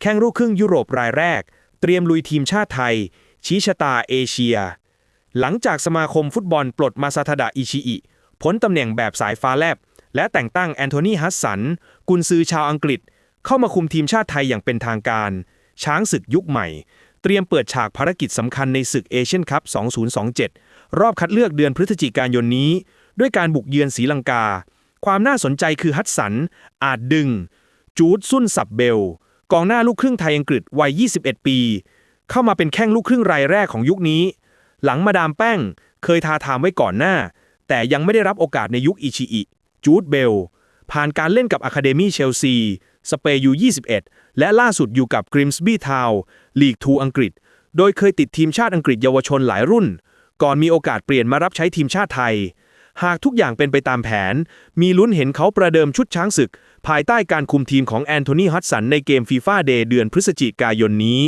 แข้งลูกครึ่งยุโรปรายแรก เตรียมลุยทีมชาติไทย ชี้ชะตาเอเชีย หลังจากสมาคมฟุตบอลปลดมาซาทดะอิชิอิพ้นตำแหน่งแบบสายฟ้าแลบ และแต่งตั้งแอนโทนีฮัสสัน กุนซือชาวอังกฤษ เข้ามาคุมทีมชาติไทยอย่างเป็นทางการ ช้างศึกยุคใหม่ เตรียมเปิดฉากภารกิจสำคัญในศึกเอเชียนคัพ 2027 รอบคัดเลือกเดือนพฤศจิกายนนี้ ด้วยการบุกเยือนศรีลังกา ความน่าสนใจคือฮัตสัน อาจดึง จูดซุนสับเบล กองหน้าลูกครึ่งไทยอังกฤษวัย 21 ปี เข้ามาเป็นแข้งลูกครึ่งรายแรกของยุคนี้ หลังมาดามแป้งเคยทาทามไว้ก่อนหน้า แต่ยังไม่ได้รับโอกาสในยุคอิชิอิ จูดเบล ผ่านการเล่นกับอะคาเดมี่เชลซี สเปย์ยู 21 และล่าสุดอยู่กับกริมส์บี้ทาวลีกทูอังกฤษ โดยเคยติดทีมชาติอังกฤษเยาวชนหลายรุ่น ก่อนมีโอกาสเปลี่ยนมารับใช้ทีมชาติไทย หากทุกอย่างเป็นไปตามแผน มีลุ้นเห็นเขาประเดิมชุดช้างศึก ภายใต้การคุมทีมของแอนโทนีฮัตสันในเกมฟีฟ่าเดย์เดือนพฤศจิกายนนี้